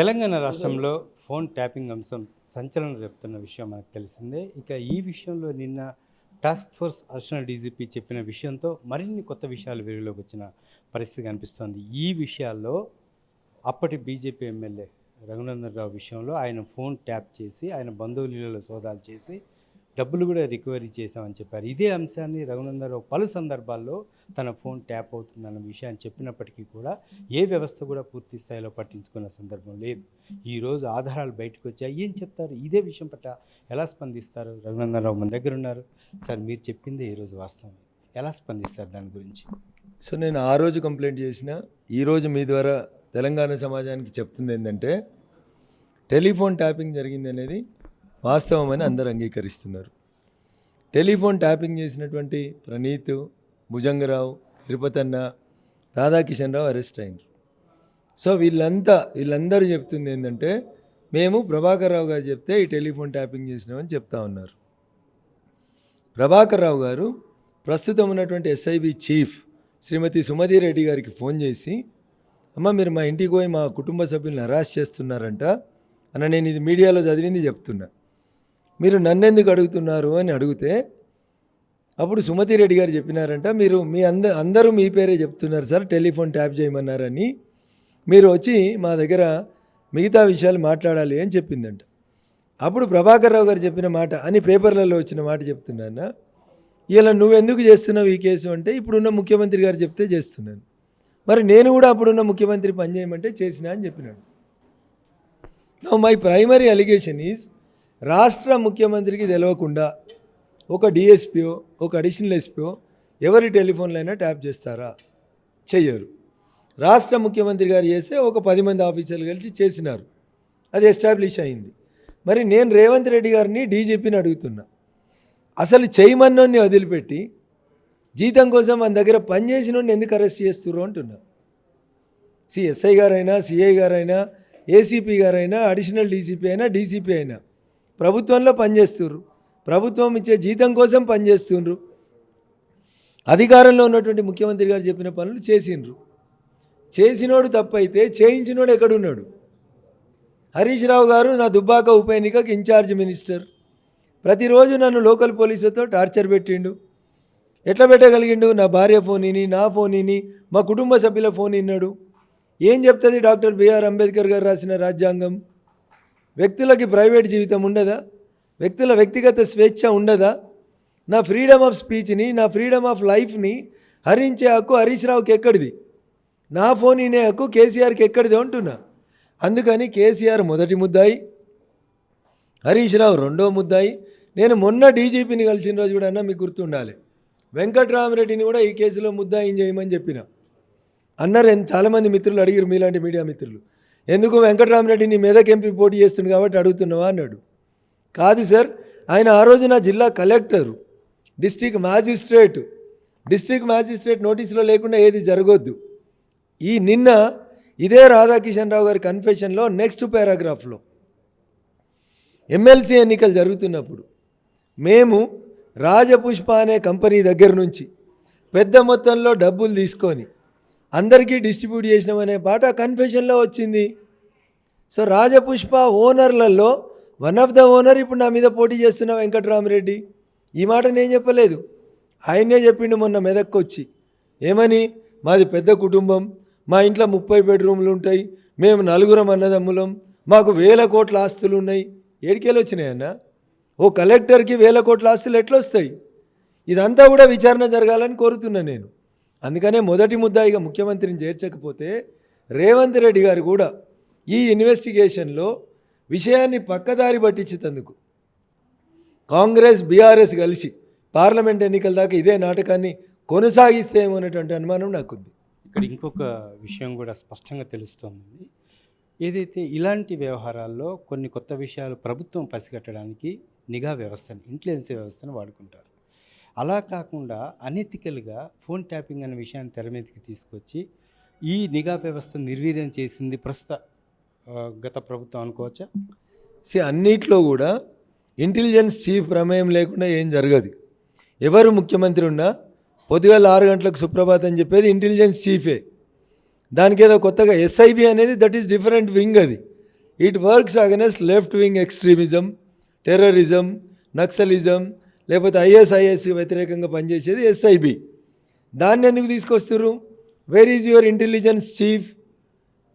తెలంగాణ రాష్ట్రంలో phone tapping అంశం సంచలనం రేపుతున్న విషయం మనకు తెలిసిందే. ఇక ఈ విషయంలో నిన్న టాస్క్ ఫోర్స్ అడిషనల్ డీజీపీ చెప్పిన విషయంతో మరిన్ని కొత్త విషయాలు వెలుగులోకి వచ్చిన పరిస్థితి కనిపిస్తోంది. ఈ విషయాల్లో అప్పటి బీజేపీ ఎమ్మెల్యే రఘునందన్ రావు విషయంలో ఆయన ఫోన్ ట్యాప్ చేసి ఆయన బంధువులలో సోదాలు చేసి డబ్బులు కూడా రికవరీ చేశామని చెప్పారు. ఇదే అంశాన్ని రఘునందరావు పలు సందర్భాల్లో తన ఫోన్ ట్యాప్ అవుతుందన్న విషయాన్ని చెప్పినప్పటికీ కూడా ఏ వ్యవస్థ కూడా పూర్తి స్థాయిలో పట్టించుకున్న సందర్భం లేదు. ఈరోజు ఆధారాలు బయటకు వచ్చాయి. ఏం చెప్తారు? ఇదే విషయం పట్ల ఎలా స్పందిస్తారు? రఘునందరావు మన దగ్గర ఉన్నారు. సార్ మీరు చెప్పిందే ఈరోజు వాస్తవం. ఎలా స్పందిస్తారు దాని గురించి? సో నేను ఆ రోజు కంప్లైంట్ చేసిన ఈరోజు మీ ద్వారా తెలంగాణ సమాజానికి చెప్తుంది ఏంటంటే టెలిఫోన్ ట్యాపింగ్ జరిగింది అనేది వాస్తవం అని అందరు అంగీకరిస్తున్నారు. టెలిఫోన్ ట్యాపింగ్ చేసినటువంటి ప్రణీత్ భుజంగరావు తిరుపతన్న రాధాకిషన్ రావు అరెస్ట్ అయినారు సో వీళ్ళంతా వీళ్ళందరూ చెప్తుంది ఏంటంటే మేము ప్రభాకర్ రావు గారు చెప్తే ఈ టెలిఫోన్ ట్యాపింగ్ చేసినామని చెప్తా ఉన్నారు. ప్రభాకర్ రావు గారు ప్రస్తుతం ఉన్నటువంటి ఎస్ఐబి చీఫ్ శ్రీమతి సుమతి రెడ్డి గారికి ఫోన్ చేసి అమ్మ మీరు మా ఇంటికి పోయి మా కుటుంబ సభ్యులను హరాస్ చేస్తున్నారంట. అన్న నేను ఇది మీడియాలో చదివింది చెప్తున్నా. మీరు నన్నెందుకు అడుగుతున్నారు అని అడిగితే అప్పుడు సుమతి రెడ్డి గారు చెప్పినారంట మీరు మీ అంద అందరూ మీ పేరే చెప్తున్నారు సార్ టెలిఫోన్ ట్యాప్ చేయమన్నారని. మీరు వచ్చి మా దగ్గర మిగతా విషయాలు మాట్లాడాలి అని చెప్పిందంట. అప్పుడు ప్రభాకర్ రావు గారు చెప్పిన మాట అని పేపర్లలో వచ్చిన మాట చెప్తున్నాను? ఇలా నువ్వెందుకు చేస్తున్నావు ఈ కేసు అంటే ఇప్పుడున్న ముఖ్యమంత్రి గారు చెప్తే చేస్తున్నాను. మరి నేను కూడా అప్పుడున్న ముఖ్యమంత్రి పని చేయమంటే చేసినా అని చెప్పినాడు. No my primary allegation is రాష్ట్ర ముఖ్యమంత్రికి తెలియకుండా ఒక డిఎస్పీఓ ఒక అడిషనల్ ఎస్పీఓ ఎవరి టెలిఫోన్లైనా ట్యాప్ చేస్తారా? చెయ్యరు. రాష్ట్ర ముఖ్యమంత్రి గారు చేస్తే ఒక పది మంది ఆఫీసర్లు కలిసి చేసినారు. అది ఎస్టాబ్లిష్ అయింది. మరి నేను రేవంత్ రెడ్డి గారిని డీజీపీని అడుగుతున్నా. అసలు చేయమన్నోడిని వదిలిపెట్టి జీతం కోసం మన దగ్గర పనిచేసిన ఎందుకు అరెస్ట్ చేస్తున్నారు అంటున్నా. సిఎస్ఐ గారైనా సిఐ గారైనా ఏసీపీ గారైనా అడిషనల్ డీసీపీ అయినా డీసీపీ అయినా ప్రభుత్వంలో పనిచేస్తున్నారు ప్రభుత్వం ఇచ్చే జీతం కోసం పనిచేస్తుండ్రు అధికారంలో ఉన్నటువంటి ముఖ్యమంత్రి గారు చెప్పిన పనులు చేసిండ్రు. చేసినోడు తప్పైతే చేయించినోడు ఎక్కడున్నాడు? హరీష్ రావు గారు నా దుబ్బాక ఉప ఎన్నికకి ఇన్ఛార్జ్ మినిస్టర్. ప్రతిరోజు నన్ను లోకల్ పోలీసులతో టార్చర్ పెట్టిండు. ఎట్లా పెట్టగలిగిండు? నా భార్య ఫోన్ ఇని నా ఫోన్ ఇని మా కుటుంబ సభ్యుల ఫోన్ ఇన్నాడు. ఏం చెప్తుంది డాక్టర్ బిఆర్ అంబేద్కర్ గారు రాసిన రాజ్యాంగం? వ్యక్తులకి ప్రైవేట్ జీవితం ఉండదా? వ్యక్తుల వ్యక్తిగత స్వేచ్ఛ ఉండదా? నా ఫ్రీడమ్ ఆఫ్ స్పీచ్ని నా ఫ్రీడమ్ ఆఫ్ లైఫ్ని హరించే హక్కు హరీష్ రావుకి ఎక్కడిది? నా ఫోన్ ఇనే హక్కు కేసీఆర్కి ఎక్కడిది అంటున్నా? అందుకని కేసీఆర్ మొదటి ముద్దాయి హరీష్ రావు రెండో ముద్దాయి. నేను మొన్న డీజీపీని కలిసిన రోజు కూడా అన్న మీకు గుర్తుండాలి. వెంకట్రామరెడ్డిని కూడా ఈ కేసులో ముద్దాయిని చేయమని చెప్పిన. అన్నారు చాలామంది మిత్రులు అడిగారు మీలాంటి మీడియా మిత్రులు. ఎందుకు వెంకట్రామరెడ్డిని మీదకి ఎంపీ పోటీ చేస్తుంది కాబట్టి అడుగుతున్నావా అన్నాడు. కాదు సార్ ఆయన ఆ రోజున జిల్లా collector district magistrate. District magistrate నోటీసులో లేకుండా ఏది జరగొద్దు. ఈ నిన్న ఇదే రాధాకిషన్ రావు గారి కన్ఫెషన్లో నెక్స్ట్ పారాగ్రాఫ్లో ఎమ్మెల్సీ ఎన్నికలు జరుగుతున్నప్పుడు మేము రాజపుష్ప అనే కంపెనీ దగ్గర నుంచి పెద్ద మొత్తంలో డబ్బులు తీసుకొని అందరికీ డిస్ట్రిబ్యూట్ చేసినామనే పాట కన్ఫెషన్లో వచ్చింది. సో రాజపుష్ప ఓనర్లలో వన్ ఆఫ్ ద ఓనర్ ఇప్పుడు నా మీద పోటీ చేస్తున్న వెంకట్రామరెడ్డి. ఈ మాట నేను చెప్పలేదు. ఆయనే చెప్పిండు మొన్న మెదక్కు వచ్చి ఏమని? మాది పెద్ద కుటుంబం. మా ఇంట్లో ముప్పై బెడ్రూమ్లు ఉంటాయి. మేము నలుగురం అన్నదమ్ములం. మాకు వేల కోట్ల ఆస్తులు ఉన్నాయి ఏడికేలు వచ్చినాయన్న ఓ కలెక్టర్కి వేల కోట్ల ఆస్తులు ఎట్లా వస్తాయి ఇదంతా కూడా విచారణ జరగాలని కోరుతున్నా నేను. అందుకనే మొదటి ముద్దాయిగా ముఖ్యమంత్రిని చేర్చకపోతే రేవంత్ రెడ్డి గారు కూడా ఈ ఇన్వెస్టిగేషన్లో విషయాన్ని పక్కదారి పట్టించినందుకు కాంగ్రెస్ బీఆర్ఎస్ కలిసి పార్లమెంట్ ఎన్నికల దాకా ఇదే నాటకాన్ని కొనసాగిస్తేమో అనేటువంటి అనుమానం నాకుంది. ఇక్కడ ఇంకొక విషయం కూడా స్పష్టంగా తెలుస్తోంది. ఏదైతే ఇలాంటి వ్యవహారాల్లో కొన్ని కొత్త విషయాలు ప్రభుత్వం పసిగట్టడానికి నిఘా వ్యవస్థని ఇంటెలిజెన్స్ వ్యవస్థను వాడుకుంటారు. అలా కాకుండా అనెతికల్గా ఫోన్ ట్యాపింగ్ అనే విషయాన్ని తెర మీదకి తీసుకొచ్చి ఈ నిఘా వ్యవస్థను నిర్వీర్యం చేసింది ప్రస్తుత గత ప్రభుత్వం అనుకోవచ్చా? సి అన్నిట్లో కూడా ఇంటెలిజెన్స్ చీఫ్ ప్రమేయం లేకుండా ఏం జరగదు. ఎవరు ముఖ్యమంత్రి ఉన్నా పొద్దుగాల ఆరు గంటలకు సుప్రభాత్ అని చెప్పేది ఇంటెలిజెన్స్ చీఫే. దానికి ఏదో కొత్తగా ఎస్ఐబి అనేది దట్ ఈస్ డిఫరెంట్ వింగ్ అది. It works against left wing extremism terrorism Naxalism లేకపోతే ఐఎస్ఐఎస్ వ్యతిరేకంగా పనిచేసేది ఎస్ఐబి. దాన్ని ఎందుకు తీసుకొస్తారు where is your intelligence chief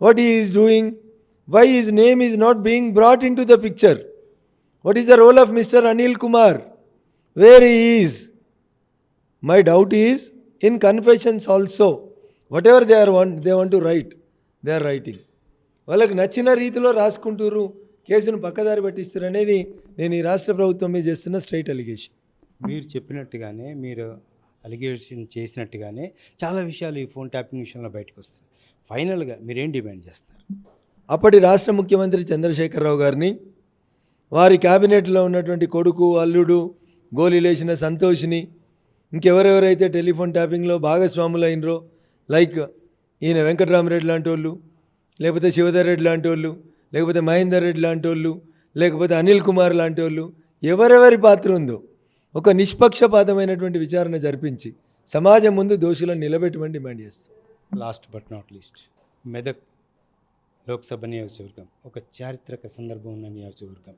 what is doing why is name is not being brought into the picture what is the role of mister Anil Kumar where is my doubt is in confessions also whatever they are want they want to write they are writing వాళ్ళకి నచ్చిన రీతిలో రాసుకుంటారు కేసును పక్కదారి పట్టిస్తారు అనేది నేను ఈ రాష్ట్ర ప్రభుత్వం మీద చేస్తున్న స్ట్రైట్ అలిగేషన్ మీరు చెప్పినట్టుగానే మీరు అలిగేషన్ చేసినట్టుగానే చాలా విషయాలు ఈ ఫోన్ ట్యాపింగ్ విషయంలో బయటకు వస్తాయి ఫైనల్గా మీరేం డిమాండ్ చేస్తున్నారు? అప్పటి రాష్ట్ర ముఖ్యమంత్రి చంద్రశేఖరరావు గారిని వారి క్యాబినెట్లో ఉన్నటువంటి కొడుకు అల్లుడు గోలీలేసిన సంతోష్ని ఇంకెవరెవరైతే టెలిఫోన్ ట్యాపింగ్లో భాగస్వాములు అయినరో లైక్ ఈయన వెంకటరామరెడ్డి లాంటి వాళ్ళు లేకపోతే శివధర్ రెడ్డి లాంటి వాళ్ళు లేకపోతే మహేందర్ రెడ్డి లాంటి వాళ్ళు లేకపోతే అనిల్ కుమార్ లాంటి వాళ్ళు ఎవరెవరి పాత్ర ఉందో ఒక నిష్పక్షపాతమైనటువంటి విచారణ జరిపించి సమాజం ముందు దోషులను నిలబెట్టమని డిమాండ్ చేస్తాం. Last but not least Medak Lok Sabha నియోజకవర్గం. ఒక చారిత్రక సందర్భం ఉన్న నియోజకవర్గం.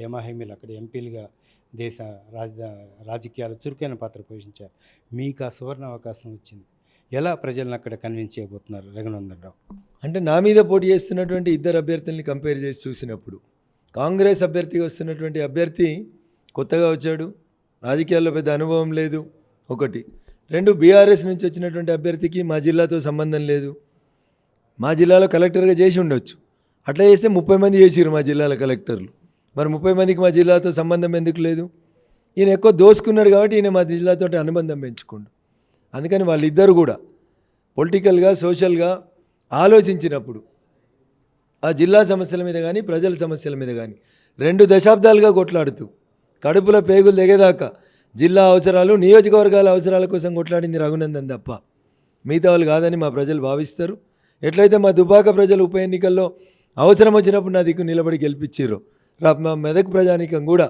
హేమాహేమీలు అక్కడ ఎంపీలుగా దేశ రాజధా రాజకీయాలు చురుకైన పాత్ర పోషించారు. మీకు ఆ సువర్ణ అవకాశం వచ్చింది. ఎలా ప్రజలను అక్కడ కన్విన్స్ చేయబోతున్నారు రఘునందన్ రావు అంటే నా మీద పోటీ చేస్తున్నటువంటి ఇద్దరు అభ్యర్థుల్ని కంపేర్ చేసి చూసినప్పుడు కాంగ్రెస్ అభ్యర్థిగా వస్తున్నటువంటి అభ్యర్థి కొత్తగా వచ్చాడు. రాజకీయాల్లో పెద్ద అనుభవం లేదు. ఒకటి. రెండు బీఆర్ఎస్ నుంచి వచ్చినటువంటి అభ్యర్థికి మా జిల్లాతో సంబంధం లేదు. మా జిల్లాలో కలెక్టర్గా చేసి ఉండొచ్చు. అట్లా చేస్తే ముప్పై మంది చేసిరు మా జిల్లాల కలెక్టర్లు. మరి ముప్పై మందికి మా జిల్లాతో సంబంధం ఎందుకు లేదు? ఈయన ఎక్కువ దోసుకున్నాడు కాబట్టి ఈయన మా జిల్లాతో అనుబంధం పెంచుకోండు. అందుకని వాళ్ళిద్దరు కూడా పొలిటికల్గా సోషల్గా ఆలోచించినప్పుడు ఆ జిల్లా సమస్యల మీద కానీ ప్రజల సమస్యల మీద కానీ రెండు దశాబ్దాలుగా కొట్లాడుతూ కడుపులో పేగులు దిగేదాకా జిల్లా అవసరాలు నియోజకవర్గాల అవసరాల కోసం కొట్లాడింది రఘునందన్ తప్ప మిగతా వాళ్ళు కాదని మా ప్రజలు భావిస్తారు. ఎట్లయితే మా దుబాక ప్రజలు ఉప ఎన్నికల్లో అవసరం వచ్చినప్పుడు నా దిక్కు నిలబడి గెలిపించారు. మా మెదక్ ప్రజానికం కూడా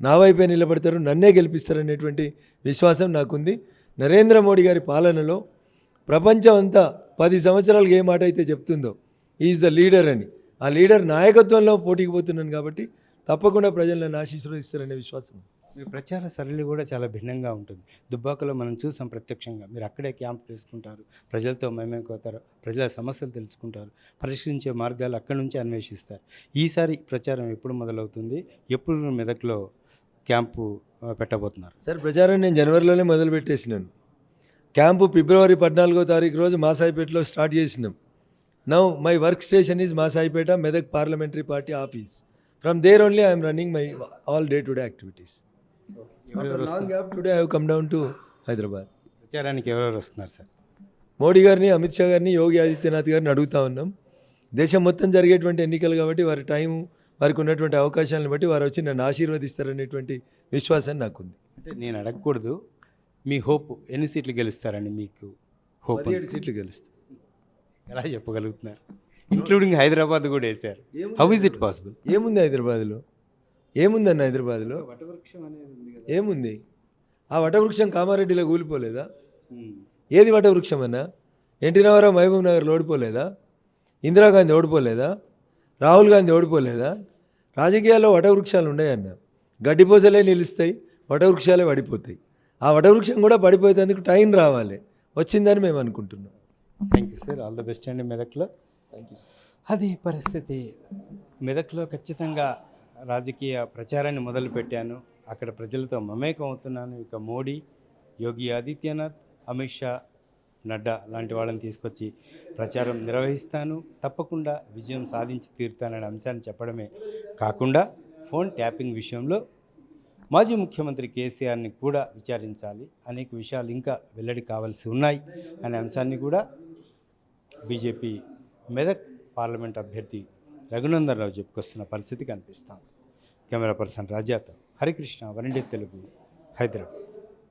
నా వైపే నిలబడతారు నన్నే గెలిపిస్తారనేటువంటి విశ్వాసం నాకుంది. నరేంద్ర మోడీ గారి పాలనలో ప్రపంచం అంతా పది సంవత్సరాలకు ఏ మాట అయితే చెప్తుందో ఈజ్ ద లీడర్ అని. ఆ లీడర్ నాయకత్వంలో పోటీకి పోతున్నాను కాబట్టి తప్పకుండా ప్రజలు నన్ను ఆశీర్వదిస్తారనే విశ్వాసం. మీ ప్రచార సరళి కూడా చాలా భిన్నంగా ఉంటుంది. దుబ్బాకలో మనం చూసాం ప్రత్యక్షంగా. మీరు అక్కడే క్యాంప్ వేసుకుంటారు ప్రజలతో మేమేకోతారు ప్రజల సమస్యలు తెలుసుకుంటారు. పరిష్కరించే మార్గాలు అక్కడి నుంచి అన్వేషిస్తారు. ఈసారి ప్రచారం ఎప్పుడు మొదలవుతుంది? ఎప్పుడు మెదక్లో క్యాంపు పెట్టబోతున్నారు? సార్ ప్రచారం నేను జనవరిలోనే మొదలు పెట్టేసినాను క్యాంపు ఫిబ్రవరి పద్నాలుగో తారీఖు రోజు మాసాయిపేటలో స్టార్ట్ చేసినాం. Now my work station is Masaipet Medak parliamentary party office. From there only I'm running my all day to day activities today I come down to Hyderabad ప్రచారానికి ఎవరెవరు వస్తున్నారు సార్? మోడీ గారిని అమిత్ షా గారిని యోగి ఆదిత్యనాథ్ గారిని అడుగుతా ఉన్నాం. దేశం మొత్తం జరిగేటువంటి ఎన్నికలు కాబట్టి వారి టైం వారికి ఉన్నటువంటి అవకాశాలను బట్టి వారు వచ్చి నన్ను ఆశీర్వదిస్తారనేటువంటి విశ్వాసం నాకుంది. అంటే నేను అడగకూడదు. మీ హోప్ ఎన్ని సీట్లు గెలుస్తారని మీకు హోప్ పదిహేడు సీట్లు గెలుస్తాం. ఎలా చెప్పగలుగుతున్నారు? ఇంక్లూడింగ్ హైదరాబాద్ కూడా వేశారు. హౌ ఇస్ ఇట్ పాసిబుల్ ఏముంది హైదరాబాద్లో? ఏముందన్న హైదరాబాద్లో? వటవృక్షం అనేది ఉంది కదా ఏముంది? ఆ వటవృక్షం కామారెడ్డిలో కూలిపోలేదా ఏది వటవృక్షం అన్న ఎన్టీ రామారావు మహబూబ్ నగర్లో ఓడిపోలేదా? ఇందిరాగాంధీ ఓడిపోలేదా? రాహుల్ గాంధీ ఓడిపోలేదా? రాజకీయాల్లో వటవృక్షాలు ఉన్నాయన్న. గడ్డిపోసలే నిలుస్తాయి వటవృక్షాలే పడిపోతాయి. ఆ వటవృక్షం కూడా పడిపోయేందుకు టైం రావాలి. వచ్చిందని మేము అనుకుంటున్నాం. Thank you sir all the best అండి మెదక్లో అది పరిస్థితి. మెదక్లో ఖచ్చితంగా రాజకీయ ప్రచారాన్ని మొదలుపెట్టాను. అక్కడ ప్రజలతో మమేకం అవుతున్నాను. ఇక మోడీ యోగి ఆదిత్యనాథ్ అమిత్ షా నడ్డా లాంటి వాళ్ళని తీసుకొచ్చి ప్రచారం నిర్వహిస్తాను. తప్పకుండా విజయం సాధించి తీరుతాననే అంశాన్ని చెప్పడమే కాకుండా ఫోన్ ట్యాపింగ్ విషయంలో మాజీ ముఖ్యమంత్రి కేసీఆర్ని కూడా విచారించాలి. అనేక విషయాలు ఇంకా వెల్లడి కావాల్సి ఉన్నాయి అనే అంశాన్ని కూడా బీజేపీ మెదక్ పార్లమెంట్ అభ్యర్థి రఘునందన్ రావు చెప్పుకొస్తున్న పరిస్థితి కనిపిస్తాం కెమెరా పర్సన్ రాజాతో హరికృష్ణ వరండే తెలుగు హైదరాబాద్.